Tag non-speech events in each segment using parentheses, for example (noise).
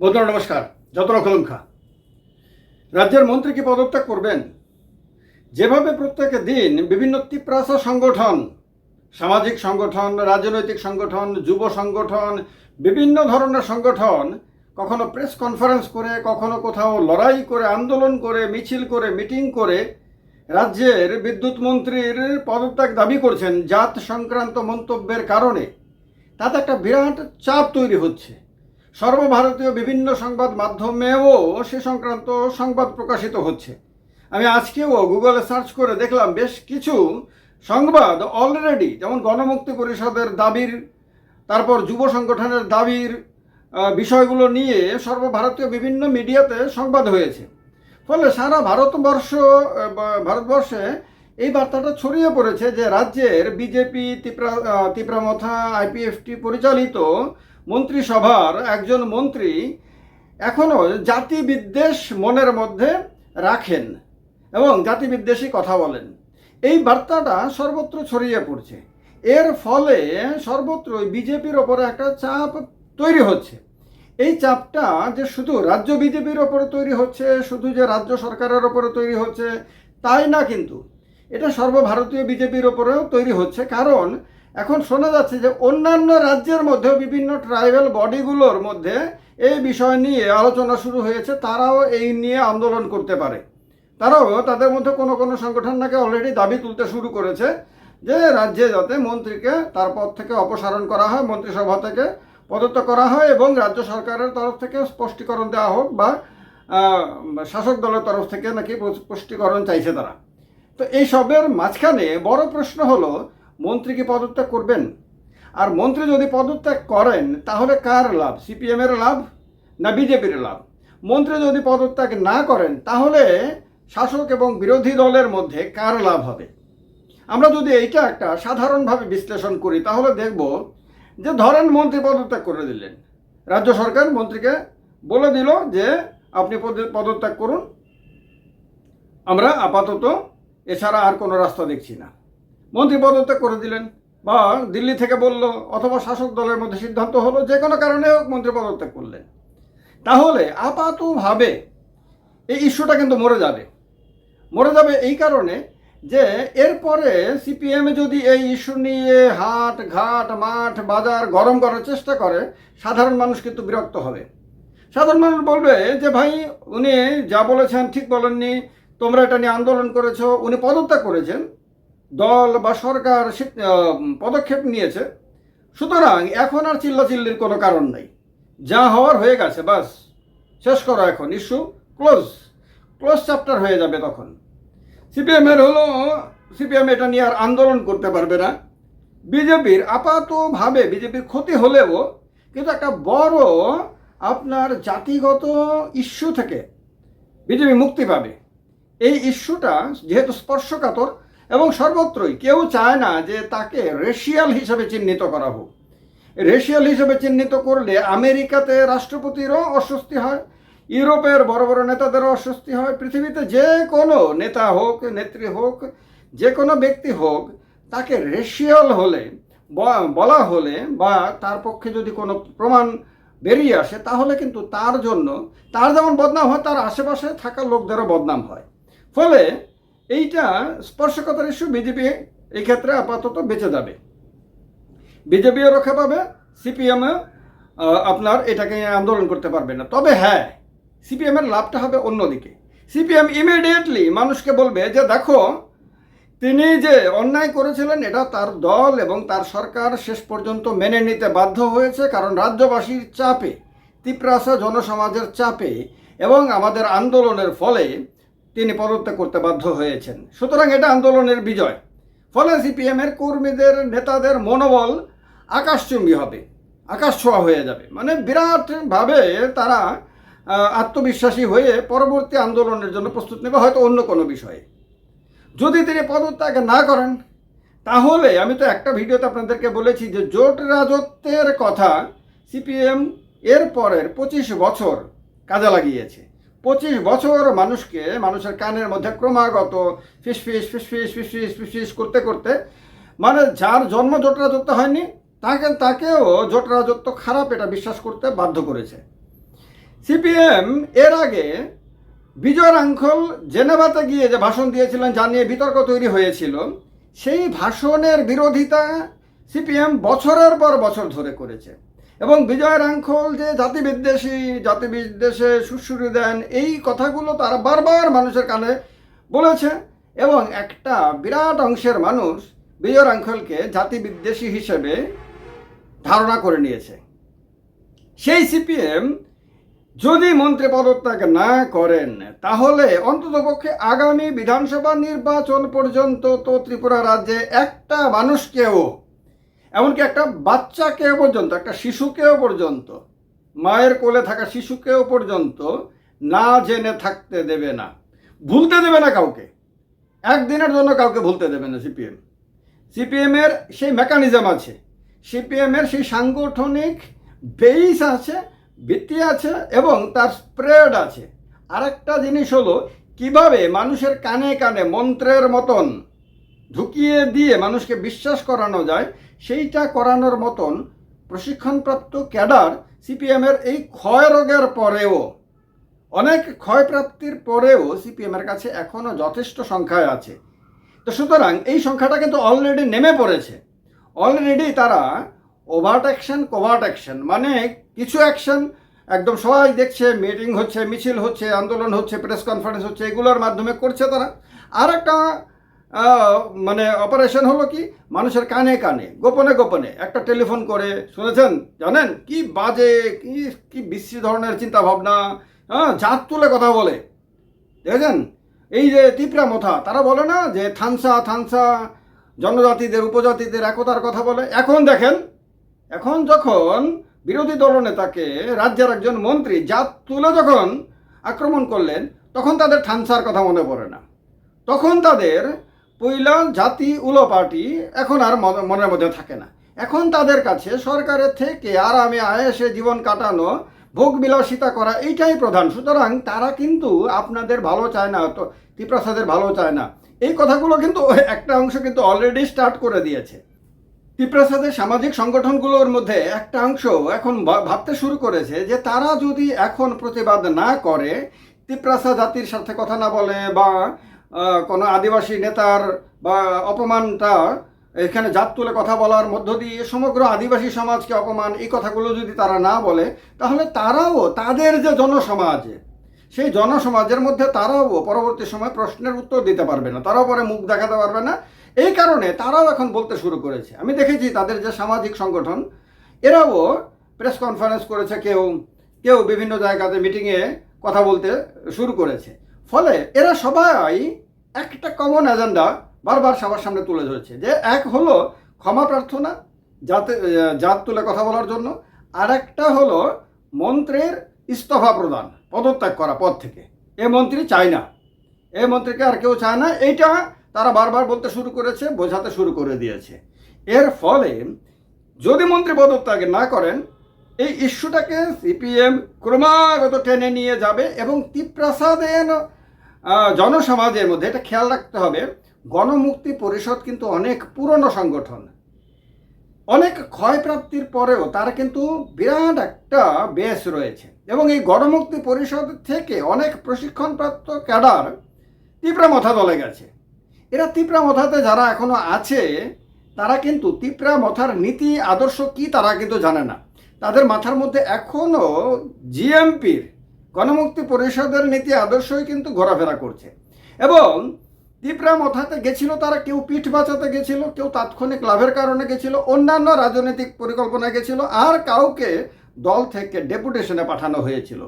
বন্ধুরা নমস্কার। যতন কলঙ্কা রাজ্যের মন্ত্রী কি পদত্যাগ করবেন? যেভাবে প্রত্যেক দিন বিভিন্ন তিপ্রাসা সংগঠন, সামাজিক সংগঠন, রাজনৈতিক সংগঠন, যুব সংগঠন, বিভিন্ন ধরনের সংগঠন কখনো প্রেস কনফারেন্স করে, কখনো কোথাও লড়াই করে, আন্দোলন করে, মিছিল করে, মিটিং করে রাজ্যের বিদ্যুৎ মন্ত্রীর পদত্যাগ দাবি করছেন জাত সংক্রান্ত মন্তব্যের কারণে। তাতে একটা বিরাট চাপ তৈরি হচ্ছে। সর্বভারতীয় বিভিন্ন সংবাদ মাধ্যমেও সে সংক্রান্ত সংবাদ প্রকাশিত হচ্ছে। আমি আজকেও গুগলে সার্চ করে দেখলাম বেশ কিছু সংবাদ অলরেডি যেমন গণমুক্তি পরিষদের দাবির, তারপর যুব সংগঠনের দাবির বিষয়গুলো নিয়ে সর্বভারতীয় বিভিন্ন মিডিয়াতে সংবাদ হয়েছে। ফলে সারা ভারতবর্ষ ভারতবর্ষে এই বার্তাটা ছড়িয়ে পড়েছে যে রাজ্যের বিজেপি তিপ্রা তিপ্রামথা আইপিএফটি পরিচালিত মন্ত্রিসভার একজন মন্ত্রী এখনও জাতি বিদ্বেষ মনের মধ্যে রাখেন এবং জাতি বিদ্বেষী কথা বলেন। এই বার্তাটা সর্বত্র ছড়িয়ে পড়ছে। এর ফলে সর্বত্র বিজেপির ওপরে একটা চাপ তৈরি হচ্ছে। এই চাপটা যে শুধু রাজ্য বিজেপির ওপরে তৈরি হচ্ছে, শুধু যে রাজ্য সরকারের ওপরে তৈরি হচ্ছে, তাই না কিন্তু? এটা সর্বভারতীয় বিজেপির ওপরেও তৈরি হচ্ছে। কারণ এখন শোনা যাচ্ছে যে অন্যান্য রাজ্যের মধ্যেও বিভিন্ন ট্রাইবাল বডিগুলোর মধ্যে এই বিষয় নিয়ে আলোচনা শুরু হয়েছে, তারাও এই নিয়ে আন্দোলন করতে পারে। তারাও তাদের মধ্যে কোনো কোনো সংগঠন নাকি অলরেডি দাবি তুলতে শুরু করেছে যে রাজ্যে যাতে মন্ত্রীকে তার পদ থেকে অপসারণ করা হয়, মন্ত্রিসভা থেকে পদত্যাগ করা হয় এবং রাজ্য সরকারের তরফ থেকে স্পষ্টীকরণ দেওয়া হোক বা শাসক দলের তরফ থেকে নাকি স্পষ্টীকরণ চাইছে তারা। তো এই সবের মাঝখানে বড় প্রশ্ন হলো মন্ত্রী কি পদত্যাগ করবেন? আর মন্ত্রী যদি পদত্যাগ করেন, তাহলে কার লাভ? সিপিএমের লাভ না বিজেপির লাভ? মন্ত্রী যদি পদত্যাগ না করেন, তাহলে শাসক এবং বিরোধী দলের মধ্যে কার লাভ হবে? আমরা যদি এইটা একটা সাধারণভাবে বিশ্লেষণ করি, তাহলে দেখব যে ধরেন মন্ত্রী পদত্যাগ করে দিলেন। রাজ্য সরকার মন্ত্রীকে বলে দিল যে আপনি পদ- পদত্যাগ করুন। আমরা আপাতত এছাড়া আর কোনো রাস্তা দেখছি না। মন্ত্রী পদত্যাগ করে দিলেন বা দিল্লি থেকে বলল অথবা শাসক দলের মধ্যে সিদ্ধান্ত হলো, যে কোনো কারণে মন্ত্রী পদত্যাগ করলেন। তাহলে আপাতভাবে এই ইস্যুটা কিন্তু মরে যাবে। মরে যাবে এই কারণে যে এরপরে সিপিএম যদি এই ইস্যু নিয়ে হাট, ঘাট, মাঠ, বাজার গরম করার চেষ্টা করে, সাধারণ মানুষ কিন্তু বিরক্ত হবে। সাধারণ মানুষ বলবে যে, ভাই, উনি যা বলেছেন ঠিক বলেননি, তোমরা এটা নিয়ে আন্দোলন করেছ, উনি পদত্যাগ করেছেন। দল বা সরকার পদক্ষেপ নিয়েছে। সুতরাং এখন আর চিল্লাচিল্লির কোনো কারণ নাই। যা হওয়ার হয়ে গেছে, বাস। শেষ করো এখন ইস্যু, ক্লোজ। ক্লোজ চ্যাপ্টার হয়ে যাবে তখন। সিপিএমের হলো, সিপিএম এটা নিয়ে আর আন্দোলন করতে পারবে না। বিজেপির আপাতভাবে বিজেপির ক্ষতি হলেও কিন্তু একটা বড় আপনার জাতিগত ইস্যু থেকে বিজেপি মুক্তি পাবে। এই ইস্যুটা যেহেতু স্পর্শকাতর এবং সর্বত্রই কেউ চায় না যে তাকে রেশিয়াল হিসেবে চিহ্নিত করা হোক। রেশিয়াল হিসেবে চিহ্নিত করলে আমেরিকাতে রাষ্ট্রপতিরও অস্বস্তি হয়, ইউরোপের বড় বড় নেতাদেরও অস্বস্তি হয়, পৃথিবীতে যে কোনো নেতা হোক, নেত্রী হোক, যে কোনো ব্যক্তি হোক, তাকে রেশিয়াল হলে বলা হলে বা তার পক্ষে যদি কোনো প্রমাণ বেরিয়ে আসে, তাহলে কিন্তু তার জন্য, তার যেমন বদনাম হয়, তার আশেপাশে থাকা লোকদেরও বদনাম হয়। ফলে এইটা স্পর্শকতার ইস্যু বিজেপি এই ক্ষেত্রে আপাতত বেঁচে যাবে। বিজেপিও রক্ষা পাবে সিপিএমও আপনার এটাকে আন্দোলন করতে পারবে না। তবে হ্যাঁ সিপিএমের লাভটা হবে অন্যদিকে। সিপিএম ইমিডিয়েটলি মানুষকে বলবে যে, দেখো, তিনি যে অন্যায় করেছিলেন, এটা তার দল এবং তার সরকার শেষ পর্যন্ত মেনে নিতে বাধ্য হয়েছে, কারণ রাজ্যবাসীর চাপে, তিপ্রাসা জনসমাজের চাপে এবং আমাদের আন্দোলনের ফলে তিনি পদত্যাগ করতে বাধ্য হয়েছেন। সুতরাং এটা আন্দোলনের বিজয়। ফলে সিপিএমের কর্মীদের, নেতাদের মনোবল আকাশচুম্বী হবে আকাশ ছোঁয়া হয়ে যাবে। মানে বিরাটভাবে তারা আত্মবিশ্বাসী হয়ে পরবর্তী আন্দোলনের জন্য প্রস্তুত নেবে, হয়তো অন্য কোনো বিষয়ে। যদি তিনি পদত্যাগ না করেন, তাহলে আমি তো একটা ভিডিওতে আপনাদেরকে বলেছি যে জোট রাজত্বের কথা সিপিএম এর পরের পঁচিশ বছর কাজে লাগিয়েছে। পঁচিশ বছর মানুষকে, মানুষের কানের মধ্যে ক্রমাগত ফিসফিস ফিসফিস ফিসফিস ফিসফিস করতে করতে মানে যার জন্ম জোট রাজত্ব হয়নি, তাকে, তাকেও জোট রাজত্ব খারাপ এটা বিশ্বাস করতে বাধ্য করেছে। সিপিএম এর আগে বিজয় রাঙ্খল জেনেভাতে গিয়ে যে ভাষণ দিয়েছিলেন, যা নিয়ে বিতর্ক তৈরি হয়েছিল, সেই ভাষণের বিরোধিতা সিপিএম বছরের পর বছর ধরে করেছে। এবং বিজয় রাঙ্খল যে জাতিবিদ্বেষী, জাতিবিদ্বেষে সুশ্রুতি দেন, এই কথাগুলো তারা বারবার মানুষের কানে বলেছে এবং একটা বিরাট অংশের মানুষ বিজয় রাঙ্খলকে জাতি বিদ্বেষী হিসেবে ধারণা করে নিয়েছে। সেই সিপিএম যদি মন্ত্রী পদত্যাগ না করেন, তাহলে অন্ততপক্ষে আগামী বিধানসভা নির্বাচন পর্যন্ত তো ত্রিপুরা রাজ্যে একটা মানুষকেও এমনকি একটা বাচ্চাকেও পর্যন্ত, একটা শিশুকেও পর্যন্ত, মায়ের কোলে থাকা শিশুকেও পর্যন্ত না জেনে থাকতে দেবে না। ভুলতে দেবে না কাউকে। একদিনের জন্য কাউকে ভুলতে দেবে না সিপিএম। সিপিএমের সেই মেকানিজম আছে। সিপিএমের সেই সাংগঠনিক বেইস আছে, ভিত্তি আছে এবং তার স্প্রেড আছে। আরেকটা জিনিস হলো, কীভাবে মানুষের কানে কানে মন্ত্রের মতন ঢুকিয়ে দিয়ে মানুষকে বিশ্বাস করানো যায় সেইটা করানোর মতন প্রশিক্ষণপ্রাপ্ত ক্যাডার সিপিএমের এই ক্ষয় রোগের পরেও, অনেক ক্ষয়প্রাপ্তির পরেও সিপিএমের কাছে এখনও যথেষ্ট সংখ্যায় আছে। তো সুতরাং এই সংখ্যাটা কিন্তু অলরেডি নেমে পড়েছে। অলরেডি তারা ওভার্ট অ্যাকশন কোভার্ট অ্যাকশন মানে কিছু অ্যাকশন একদম সবাই দেখছে মিটিং হচ্ছে, মিছিল হচ্ছে, আন্দোলন হচ্ছে প্রেস কনফারেন্স হচ্ছে, এগুলোর মাধ্যমে করছে তারা। আর একটা মানে অপারেশন হলো কি? মানুষের কানে কানে, গোপনে গোপনে। একটা টেলিফোন করে, শুনেছেন? জানেন? কি বাজে, কি কি বিশ্রী ধরনের চিন্তা ভাবনা হ্যাঁ জাত তুলে কথা বলে। দেখেছেন? এই যে তিপ্রা মথা, তারা বলে না যে থানসা থানসা, জনজাতিদের, উপজাতিদের একতার কথা বলে? এখন দেখেন, এখন যখন বিরোধী দলনেতাকে রাজ্যের একজন মন্ত্রী জাত তুলে যখন আক্রমণ করলেন, তখন তাদের থানসার কথা মনে পড়ে না। তখন তাদের পৈলা জাতি, উলো পার্টি এখন আর মনের মধ্যে থাকে না। এখন তাদের কাছে সরকারের থেকে আরামে আয়েসে জীবন কাটানো, ভোগ বিলাসিতা করা এইটাই প্রধান। সুতরাং তারা কিন্তু আপনাদের ভালো চায় না, তো ত্রিপ্রাসাদের ভালো চায় না। এই কথাগুলো কিন্তু (laughs) একটা অংশ কিন্তু অলরেডি স্টার্ট করে দিয়েছে। ত্রিপ্রাসাদের সামাজিক সংগঠনগুলোর মধ্যে একটা অংশ এখন ভাবতে শুরু করেছে যে তারা যদি এখন প্রতিবাদ না করে ত্রিপ্রাসা জাতির সাথে কথা না বলে বা কোনো আদিবাসী নেতার বা অপমানটা এখানে জাত তুলে কথা বলার মধ্য দিয়ে সমগ্র আদিবাসী সমাজকে অপমান, এই কথাগুলো যদি তারা না বলে, তাহলে তারাও, তাদের যে জনসমাজ, সেই জনসমাজের মধ্যে তারাও পরবর্তী সময় প্রশ্নের উত্তর দিতে পারবে না। তারাও পরে মুখ দেখাতে পারবে না। এই কারণে তারাও এখন বলতে শুরু করেছে। আমি দেখেছি তাদের যে সামাজিক সংগঠন, এরাও প্রেস কনফারেন্স করেছে, কেউ কেউ বিভিন্ন জায়গাতে মিটিংয়ে কথা বলতে শুরু করেছে। ফলে এরা সবাই একটা কমন এজেন্ডা বারবার সবার সামনে তুলে ধরেছে যে এক হলো ক্ষমা প্রার্থনা জাতে জাত তুলে কথা বলার জন্য আর একটা হলো মন্ত্রের ইস্তফা প্রদান পদত্যাগ করা পদ থেকে। এ মন্ত্রী চায় না। এ মন্ত্রীকে আর কেউ চায় না। এইটা তারা বারবার বলতে শুরু করেছে বোঝাতে শুরু করে দিয়েছে। এর ফলে যদি মন্ত্রী পদত্যাগ না করেন এই ইস্যুটাকে সিপিএম ক্রমাগত টেনে নিয়ে যাবে এবং তিপ্রাসাদেন আহ, জনসমাজের মধ্যে এটা খেয়াল রাখতে হবে, গণমুক্তি পরিষদ কিন্তু অনেক পুরনো সংগঠন। অনেক ক্ষয়প্রাপ্তির পরেও তার কিন্তু বিরাট একটা বেস রয়েছে। এবং এই গণমুক্তি পরিষদ থেকে অনেক প্রশিক্ষণপ্রাপ্ত ক্যাডার তিপ্রা মথা দলে গেছে। এরা তিপ্রা মথাতে যারা এখনও আছে, তারা কিন্তু তিপ্রা মথার নীতি, আদর্শ কি তারা কিন্তু জানে না। তাদের মাথার মধ্যে এখনও জিএমপির গণমুক্তি পরিষদের নীতি আদর্শই কিন্তু ঘোরাফেরা করছে। এবং তিপ্রা মথাতে গেছিল তারা, কেউ পিঠ বাঁচাতে গেছিল, কেউ তাৎক্ষণিক লাভের কারণে গেছিল, অন্যান্য রাজনৈতিক পরিকল্পনা গেছিল, আর কাউকে দল থেকে ডেপুটেশনে পাঠানো হয়েছিল।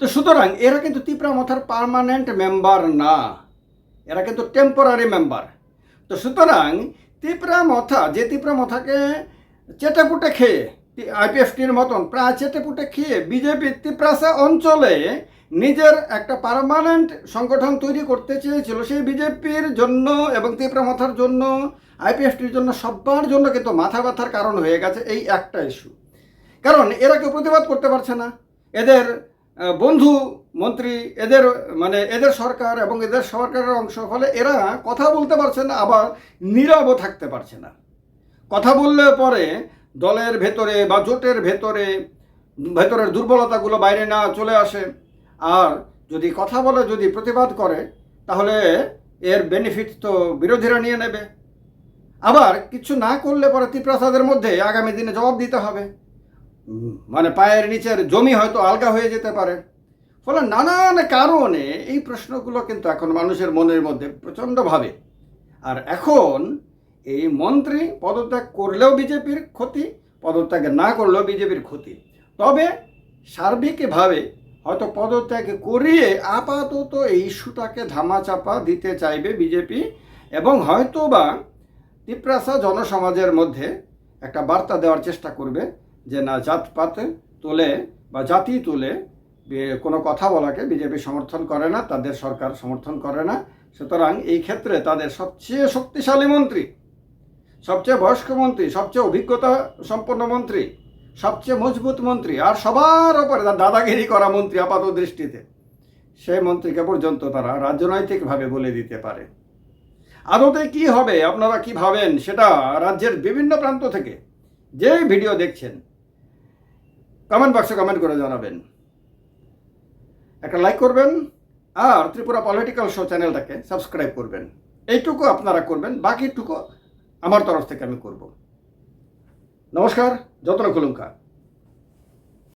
তো সুতরাং এরা কিন্তু তিপ্রা মথার পার্মানেন্ট মেম্বার না, এরা কিন্তু টেম্পোরারি মেম্বার। তো সুতরাং তিপ্রা মথা যে তিপ্রা মথাকে চেটেপুটে খেয়ে আইপিএফটির মতন প্রায় চেটেপুটে খেয়ে বিজেপি তিপ্রাসা অঞ্চলে নিজের একটা পার্মানেন্ট সংগঠন তৈরি করতে চেয়েছিল। সেই বিজেপির জন্য এবং তিপ্রা মাথার জন্য, আইপিএফটির জন্য সবার জন্য কিন্তু মাথা ব্যথার কারণ হয়ে গেছে এই একটা ইস্যু কারণ এরা কেউ প্রতিবাদ করতে পারছে না। এদের বন্ধু মন্ত্রী, এদের মানে এদের সরকার এবং এদের সরকারের অংশ, ফলে এরা কথা বলতে পারছে না, আবার নীরবও থাকতে পারছে না। কথা বললে পরে দলের ভেতরে বা জোটের ভেতরে, ভেতরের দুর্বলতাগুলো বাইরে না চলে আসে। আর যদি কথা বলে, যদি প্রতিবাদ করে, তাহলে এর বেনিফিট তো বিরোধীরা নিয়ে নেবে। আবার কিছু না করলে পরে ত্রিপ্রাসাদের মধ্যে আগামী দিনে জবাব দিতে হবে। মানে পায়ের নিচের জমি হয়তো আলগা হয়ে যেতে পারে। ফলে নানান কারণে এই প্রশ্নগুলো কিন্তু এখন মানুষের মনের মধ্যে প্রচণ্ডভাবে। আর এখন এই মন্ত্রী পদত্যাগ করলেও বিজেপির ক্ষতি, পদত্যাগ না করলেও বিজেপির ক্ষতি। তবে সার্বিকভাবে হয়তো পদত্যাগ করিয়ে আপাতত এই ইস্যুটাকে ধামাচাপা দিতে চাইবে বিজেপি এবং হয়তো বা তিপ্রাসা জনসমাজের মধ্যে একটা বার্তা দেওয়ার চেষ্টা করবে যে না, জাতপাত তোলে বা জাতি তুলে কোনো কথা বলাকে বিজেপি সমর্থন করে না, তাদের সরকার সমর্থন করে না। সুতরাং এই ক্ষেত্রে তাদের সবচেয়ে শক্তিশালী মন্ত্রী সবচেয়ে বয়স্ক মন্ত্রী, সবচেয়ে অভিজ্ঞতা সম্পন্ন মন্ত্রী, সবচেয়ে মজবুত মন্ত্রী আর সবার ওপরে দাদাগিরি করা মন্ত্রী আপাত দৃষ্টিতে সেই মন্ত্রীকে পর্যন্ত তারা রাজনৈতিকভাবে বলে দিতে পারে। আদতে কি হবে, আপনারা কি ভাবেন, সেটা রাজ্যের বিভিন্ন প্রান্ত থেকে যে ভিডিও দেখছেন কমেন্ট বক্সে কমেন্ট করে জানাবেন। একটা লাইক করবেন আর ত্রিপুরা পলিটিক্যাল শো চ্যানেলটাকে সাবস্ক্রাইব করবেন। এইটুকু আপনারা করবেন, বাকিটুকু আমার তরফ থেকে আমি করব। নমস্কার যত্ন কুলুঙ্কা